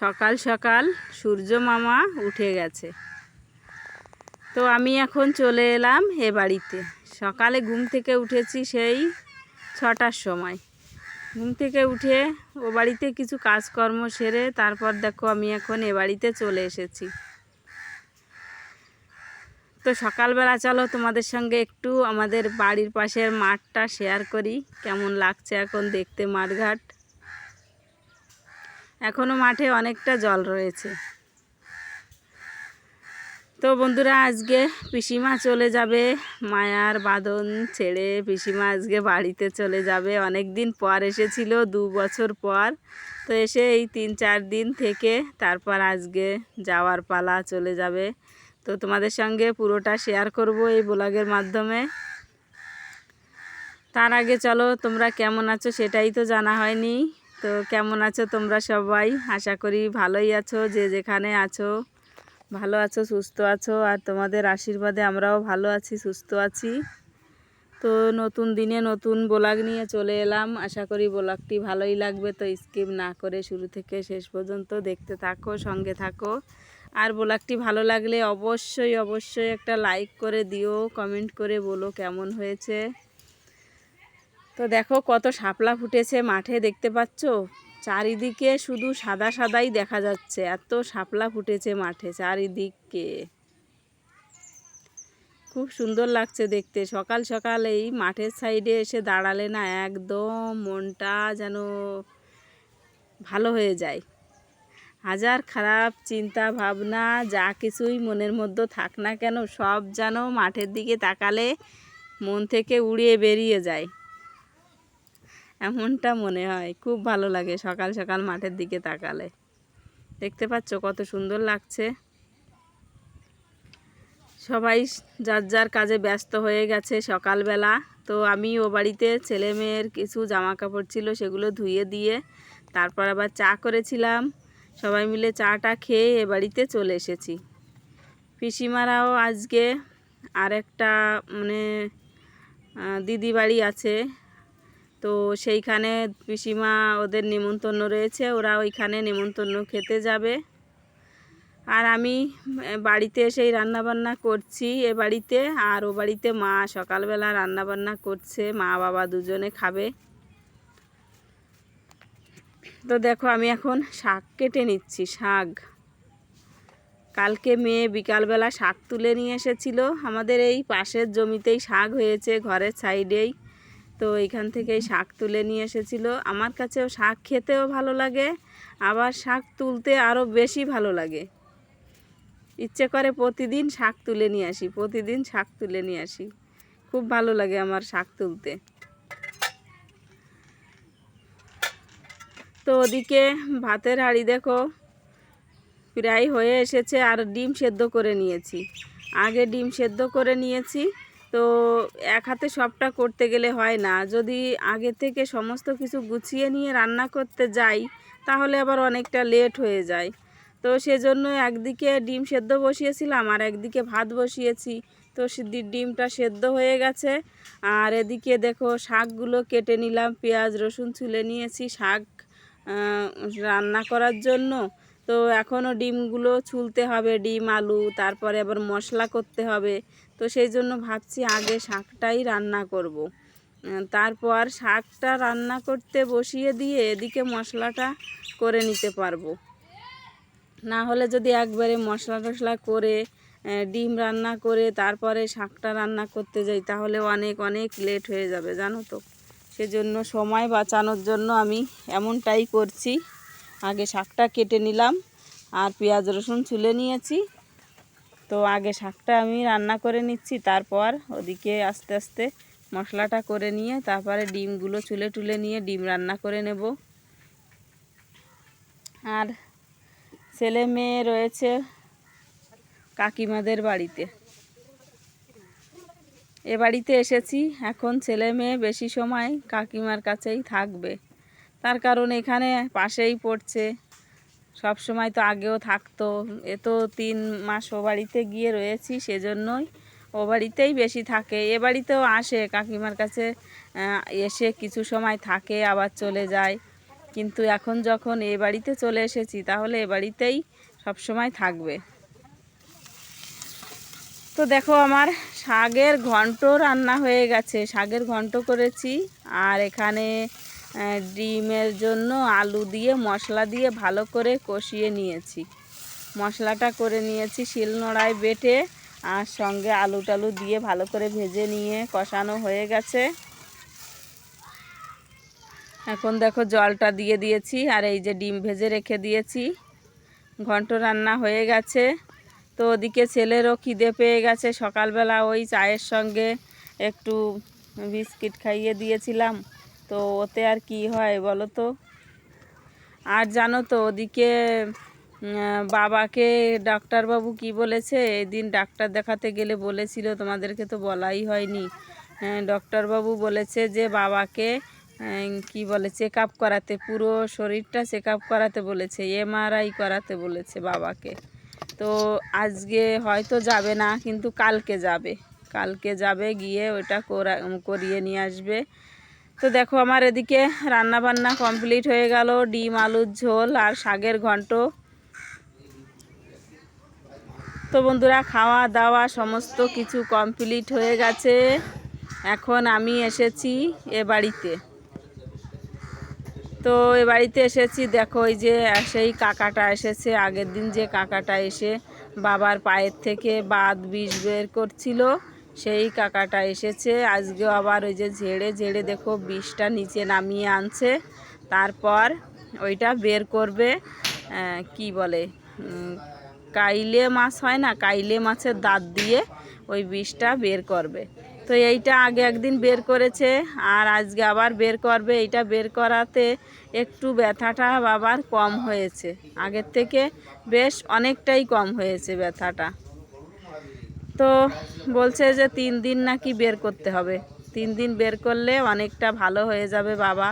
সকাল সকাল সূর্য মামা উঠে গেছে। তো আমি এখন চলে এলাম এ বাড়িতে। সকালে ঘুম থেকে উঠেছি সেই ছটার সময়। ঘুম থেকে উঠে ও বাড়িতে কিছু কাজকর্ম সেরে তারপর দেখো আমি এখন এ বাড়িতে চলে এসেছি। তো সকালবেলা চলো তোমাদের সঙ্গে একটু আমাদের বাড়ির পাশের মাঠটা শেয়ার করি। কেমন লাগছে এখন দেখতে মাঠঘাট? এখনও মাঠে অনেকটা জল রয়েছে। তো বন্ধুরা, আজকে পিসিমা চলে যাবে, মায়ার বাঁধন ছেড়ে পিসিমা আজকে বাড়িতে চলে যাবে। অনেক দিন পর এসেছিল, দু বছর পর। তো এসে এই তিন চার দিন থেকে তারপর আজকে যাওয়ার পালা চলে যাবে। তো তোমাদের সঙ্গে পুরোটা শেয়ার করব এই ব্লগের মাধ্যমে। তার আগে চলো, তোমরা কেমন আছো সেটাই তো জানা হয়নি। তো কেমন আছো তোমরা সবাই? আশা করি ভালোই আছো, যে যেখানে আছো ভালো আছো, সুস্থ আছো, আর তোমাদের আশীর্বাদে আমরাও ভালো আছি, সুস্থ আছি। তো নতুন দিনে নতুন ব্লগ নিয়ে চলে এলাম। আশা করি ব্লগটি ভালোই লাগবে, তো স্কিপ না করে শুরু থেকে শেষ পর্যন্ত দেখতে থাকো, সঙ্গে থাকো। আর ব্লগটি ভালো লাগলে অবশ্যই অবশ্যই একটা লাইক করে দিও, কমেন্ট করে বলো কেমন হয়েছে। তো দেখো কত শাপলা ফুটেছে মাঠে, দেখতে পাচ্ছ? চারিদিকে শুধু সাদা সাদাই দেখা যাচ্ছে। এত শাপলা ফুটেছে মাঠে চারিদিকে। খুব সুন্দর লাগছে দেখতে। সকাল সকাল এই মাঠের সাইডে এসে দাঁড়ালে না একদম মনটা যেন ভালো হয়ে যায়। হাজার খারাপ চিন্তা ভাবনা, যা কিছুই মনের মধ্যে থাক না কেন, সব যেন মাঠের দিকে তাকালে মন থেকে উড়িয়ে বেরিয়ে যায়। এমনটা মনে হয়। খুব ভালো লাগে সকাল সকাল মাঠের দিকে তাকালে। দেখতে পাচ্ছ কত সুন্দর লাগছে। সবাই যার যার কাজে ব্যস্ত হয়ে গেছে সকালবেলা। তো আমি ও বাড়িতে ছেলে মেয়ের কিছু জামা কাপড় ছিল সেগুলো ধুয়ে দিয়ে তারপর আবার চা করেছিলাম। সবাই মিলে চাটা খেয়ে এ বাড়িতে চলে এসেছি। পিসিমারাও আজকে আরেকটা মানে দিদি বাড়ি আছে। তো সেইখানে পিসিমা ওদের নিমন্ত্রণ রয়েছে, ওরা ওইখানে নিমন্ত্রণ খেতে যাবে। আর আমি বাড়িতে এসেই রান্নাবান্না করছি এ বাড়িতে, আর ও বাড়িতে মা সকালবেলা রান্নাবান্না করছে, মা বাবা দুজনে খাবে। তো দেখো আমি এখন শাক কেটে নিচ্ছি, শাক। কালকে মেয়ে বিকালবেলা শাক তুলে নিয়ে এসেছিল, আমাদের এই পাশের জমিতেই শাক হয়েছে, ঘরের সাইডেই। তো এইখান থেকেই শাক তুলে নিয়ে এসেছিল। আমার কাছেও শাক খেতেও ভালো লাগে, আবার শাক তুলতে আরও বেশি ভালো লাগে। ইচ্ছে করে প্রতিদিন শাক তুলে নিয়ে আসি, প্রতিদিন শাক তুলে নিয়ে আসি। খুব ভালো লাগে আমার শাক তুলতে। তো ওদিকে ভাতের হাঁড়ি দেখো, প্রায় হয়ে এসেছে, আর ডিম সেদ্ধ করে নিয়েছি। আগে ডিম সেদ্ধ করে নিয়েছি তো এক হাতে সবটা করতে গেলে হয় না। যদি আগে থেকে সমস্ত কিছু গুছিয়ে নিয়ে রান্না করতে যাই, তাহলে আবার অনেকটা লেট হয়ে যায়। তো সেজন্য একদিকে ডিম সেদ্ধ বসিয়েছিলাম, আর একদিকে ভাত বসিয়েছি। তো ডিমটা সেদ্ধ হয়ে গেছে। আর এদিকে দেখো শাকগুলো কেটে নিলাম, পেঁয়াজ, রসুন ছুলে নিয়েছি শাক রান্না করার জন্য। তো এখনও ডিমগুলো ছুলতে হবে, ডিম, আলু, তারপরে আবার মশলা করতে হবে। তো সেই জন্য ভাবছি আগে শাকটাই রান্না করব। তারপর শাকটা রান্না করতে বসিয়ে দিয়ে এদিকে মশলাটা করে নিতে পারব। না হলে যদি একবারে মশলা টশলা করে ডিম রান্না করে, তারপরে শাকটা রান্না করতে যাই, তাহলে অনেক অনেক লেট হয়ে যাবে, জানো তো? সেজন্য সময় বাঁচানোর জন্য আমি এমনটাই করছি। আগে শাকটা কেটে নিলাম, আর পেঁয়াজ রসুন ছুলে নিয়েছি তো আগে শাকটা আমি রান্না করে নিচ্ছি, তারপর ওদিকে আস্তে আস্তে মশলাটা করে নিয়ে তারপরে ডিমগুলো চুলে টুলে নিয়ে ডিম রান্না করে নেব। আর ছেলে মেয়ে রয়েছে কাকিমাদের বাড়িতে। এ বাড়িতে এসেছি, এখন ছেলে মেয়ে বেশি সময় কাকিমার কাছেই থাকবে। তার কারণ এখানে পাশেই পড়ছে। সব সময় তো আগেও থাকতো। এ তো তিন মাস ও বাড়িতে গিয়ে রয়েছি, সেজন্যই ও বাড়িতেই বেশি থাকে। এ বাড়িতেও আসে, কাকিমার কাছে এসে কিছু সময় থাকে, আবার চলে যায়। কিন্তু এখন যখন এ বাড়িতে চলে এসেছি, তাহলে এ বাড়িতেই সবসময় থাকবে। তো দেখো আমার শাগের ঘন্ট রান্না হয়ে গেছে। শাগের ঘন্ট করেছি, আর এখানে ডিমের জন্য আলু দিয়ে, মশলা দিয়ে ভালো করে কষিয়ে নিয়েছি। মশলাটা করে নিয়েছি শিলনোড়ায় বেটে, আর সঙ্গে আলু টালু দিয়ে ভালো করে ভেজে নিয়ে কষানো হয়ে গেছে। এখন দেখো জলটা দিয়ে দিয়েছি, আর এই যে ডিম ভেজে রেখে দিয়েছি। ঘন্ট রান্না হয়ে গেছে। তো ওদিকে ছেলেরও খিদে পেয়ে গেছে। সকালবেলা ওই চায়ের সঙ্গে একটু বিস্কিট খাইয়ে দিয়েছিলাম। তো ওতে আর কি হয় বলো তো? আর জানো তো ওদিকে বাবাকে ডাক্তারবাবু কি বলেছে? এদিন ডাক্তার দেখাতে গেলে বলেছিল তোমাদেরকে তো বলাই হয়নি। হ্যাঁ, ডক্টরবাবু বলেছে যে বাবাকে কি বলে চেক আপ করাতে পুরো শরীরটা চেক আপ করাতে বলেছে এমআরআই করাতে বলেছে বাবাকে। তো আজকে হয়তো যাবে না কিন্তু কালকে যাবে। কালকে যাবে গিয়ে ওটা করা করিয়ে নিয়ে আসবে। তো দেখো আমার এদিকে রান্না বান্না কমপ্লিট হয়ে গেল, ডিম, আলুর ঝোল আর শাকের ঘন্ট। তো বন্ধুরা, খাওয়া দাওয়া সমস্ত কিছু কমপ্লিট হয়ে গেছে। এখন আমি এসেছি এ বাড়িতে। তো এ বাড়িতে এসেছি, দেখো ওই যে সেই কাকাটা এসেছে, আগের দিন যে কাকাটা এসে বাবার পায়ের থেকে বাদ বিষ বের করছিল। সেই কাকাটা এসেছে। আজকে আবার ওই যে ঝেড়ে ঝেড়ে দেখো বিষটা নিচে নামিয়ে আনছে। তারপর ওইটা বের করবে কি বলে কাইলে মাছ হয় না, কাইলে মাছের দাঁত দিয়ে ওই বিষটা বের করবে। তো এইটা আগে একদিন বের করেছে, আর আজকে আবার বের করবে। এইটা বের করাতে একটু ব্যথাটা আবার কম হয়েছে। আগের থেকে বেশ অনেকটাই কম হয়েছে ব্যথাটা। তো বলছে যে তিন দিন নাকি বের করতে হবে। তিন দিন বের করলে অনেকটা ভালো হয়ে যাবে বাবা।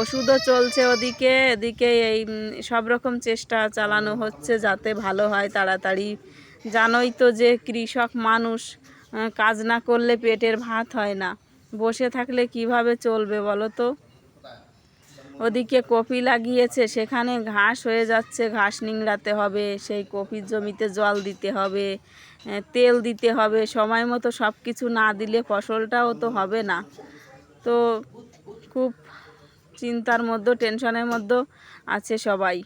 ওষুধও চলছে ওদিকে, এদিকে এই সব রকম চেষ্টা চালানো হচ্ছে যাতে ভালো হয় তাড়াতাড়ি। জানোই তো যে কৃষক মানুষ কাজ না করলে পেটের ভাত হয় না। বসে থাকলে কীভাবে চলবে বলো তো? ওদিকে কপি লাগিয়েছে, সেখানে ঘাস হয়ে যাচ্ছে, ঘাস নিংড়াতে হবে, সেই কপির জমিতে জল দিতে হবে তেল দিতে হবে, সময় মতো সব কিছু না দিলে ফসলটাও তো হবে না। তো খুব চিন্তার মধ্যে, টেনশনের মধ্যে আছে সবাই।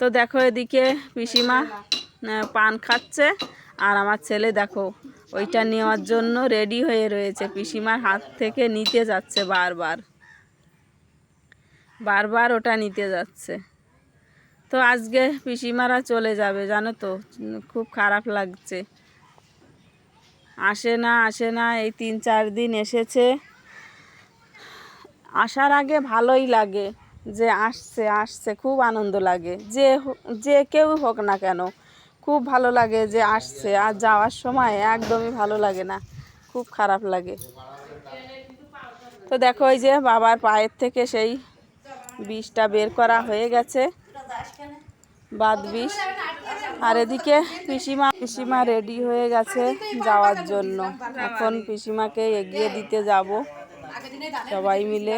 তো দেখো এদিকে পিসিমা পান খাচ্ছে, আর আমার ছেলে দেখো, ওইটা নেওয়ার জন্য রেডি হয়ে রয়েছে। পিসিমার হাত থেকে নিতে যাচ্ছে বারবার। বারবার ওটা নিতে যাচ্ছে। তো আজকে পিসিমারা চলে যাবে, জানো তো? খুব খারাপ লাগছে। আসে না আসে না, এই তিন চার দিন এসেছে। আসার আগে ভালোই লাগে যে আসছে আসছে, খুব আনন্দ লাগে। যে যে কেউ হোক না কেন, খুব ভালো লাগে যে আসছে। আর যাওয়ার সময় একদমই ভালো লাগে না, খুব খারাপ লাগে। তো দেখো ওই যে বাবার পায়ের থেকে সেই বিষটা বের করা হয়ে গেছে। বাদ বিষ। আর এদিকে পিসিমা পিসিমা রেডি হয়ে গেছে যাওয়ার জন্য। এখন পিসিমাকে এগিয়ে দিতে যাব। সবাই মিলে।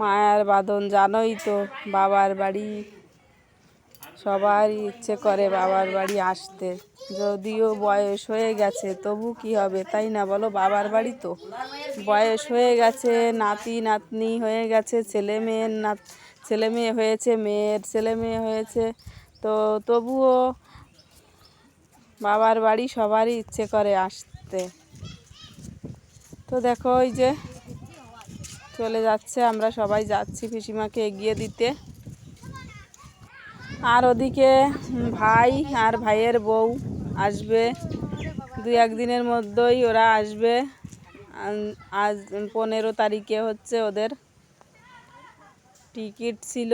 মায়ার বাঁধন জানোই তো, বাবার বাড়ি সবারই ইচ্ছে করে বাবার বাড়ি আসতে। যদিও বয়স হয়ে গেছে, তবু কি হবে, তাই না বলো? বাবার বাড়ি তো। বয়স হয়ে গেছে, নাতি, নাতনি হয়ে গেছে, ছেলে মেয়ের নাত, ছেলে মেয়ে হয়েছে, মেয়ের ছেলে মেয়ে হয়েছে। তো তবুও বাবার বাড়ি সবারই ইচ্ছে করে আসতে। তো দেখো, ওই যে চলে যাচ্ছে, আমরা সবাই যাচ্ছি পিসিমাকে এগিয়ে দিতে। আর ওদিকে ভাই আর ভাইয়ের বউ আসবে। দু একদিনের মধ্যেই ওরা আসবে। আজ পনেরো তারিখে হচ্ছে ওদের টিকিট ছিল।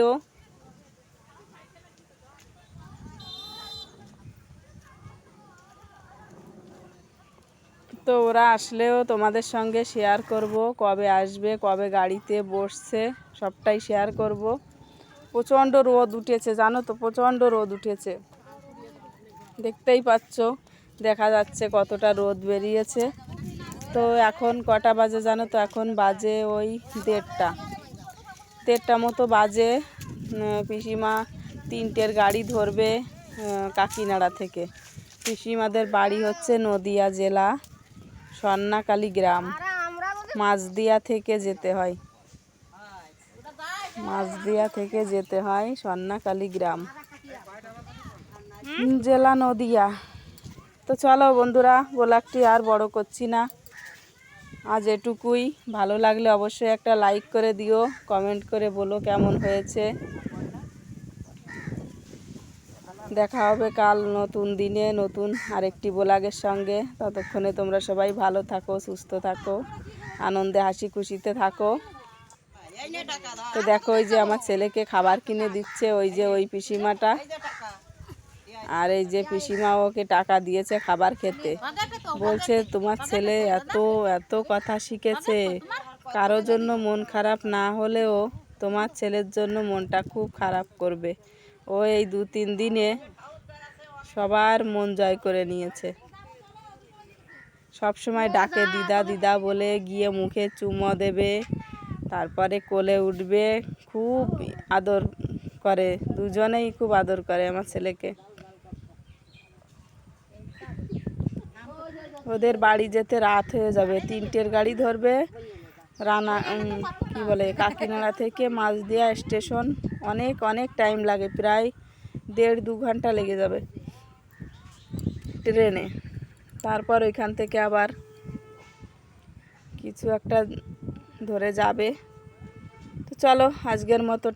তো ওরা আসলেও তোমাদের সঙ্গে শেয়ার করব কবে আসবে, কবে গাড়িতে বসছে, সবটাই শেয়ার করব। প্রচণ্ড রোদ উঠেছে, জানো তো? প্রচণ্ড রোদ উঠেছে। দেখতেই পাচ্ছ, দেখা যাচ্ছে কতটা রোদ বেরিয়েছে। তো এখন কটা বাজে জানো তো? এখন বাজে ওই দেড়টা। দেড়টা মতো বাজে পিসিমা তিনটের গাড়ি ধরবে কাকিনাড়া থেকে। পিসিমাদের বাড়ি হচ্ছে নদিয়া জেলা স্বর্ণাকালী গ্রাম। মাছদিয়া থেকে যেতে হয়। মাছদিয়া থেকে যেতে হয় স্বর্ণাকালী গ্রাম। জেলা নদিয়া। তো চলো বন্ধুরা ব্লগটি আর বড় করছি না। আজ এটুকুই। ভালো লাগলে অবশ্যই একটা লাইক করে দিও, কমেন্ট করে বলো কেমন হয়েছে। দেখা হবে কাল নতুন দিনে, নতুন আরেকটি ব্লগের সঙ্গে। ততক্ষণে তোমরা সবাই ভালো থাকো, সুস্থ থাকো, আনন্দে হাসি খুশিতে থাকো। তো দেখো ওই যে আমার ছেলেকে খাবার কিনে দিচ্ছে, ওই যে ওই পিসিমাটা। আর এই যে পিসিমা ওকে টাকা দিয়েছে খাবার খেতে। বলছে, তোমার ছেলে এত এত কথা শিখেছে। কারও জন্য মন খারাপ না হলেও তোমার ছেলের জন্য মনটা খুব খারাপ করবে। ও এই দু তিন দিনে সবার মন জয় করে নিয়েছে। সব সময় ডাকে, দিদা দিদা, বলে গিয়ে মুখে চুমো দেবে। তারপরে কোলে উঠবে, খুব আদর করে, দুজনেই খুব আদর করে আমার ছেলেকে। ওদের বাড়ি যেতে রাত হয়ে যাবে, তিনটের গাড়ি ধরবে, রানা কি বলে, কাকিনাড়া থেকে মাছদিয়া স্টেশন, অনেক অনেক টাইম লাগে, প্রায় দেড় দু ঘণ্টা লেগে যাবে ট্রেনে। তারপর ওইখান থেকে আবার কিছু একটা ধরে যাবে। তো চলো আজকের মতো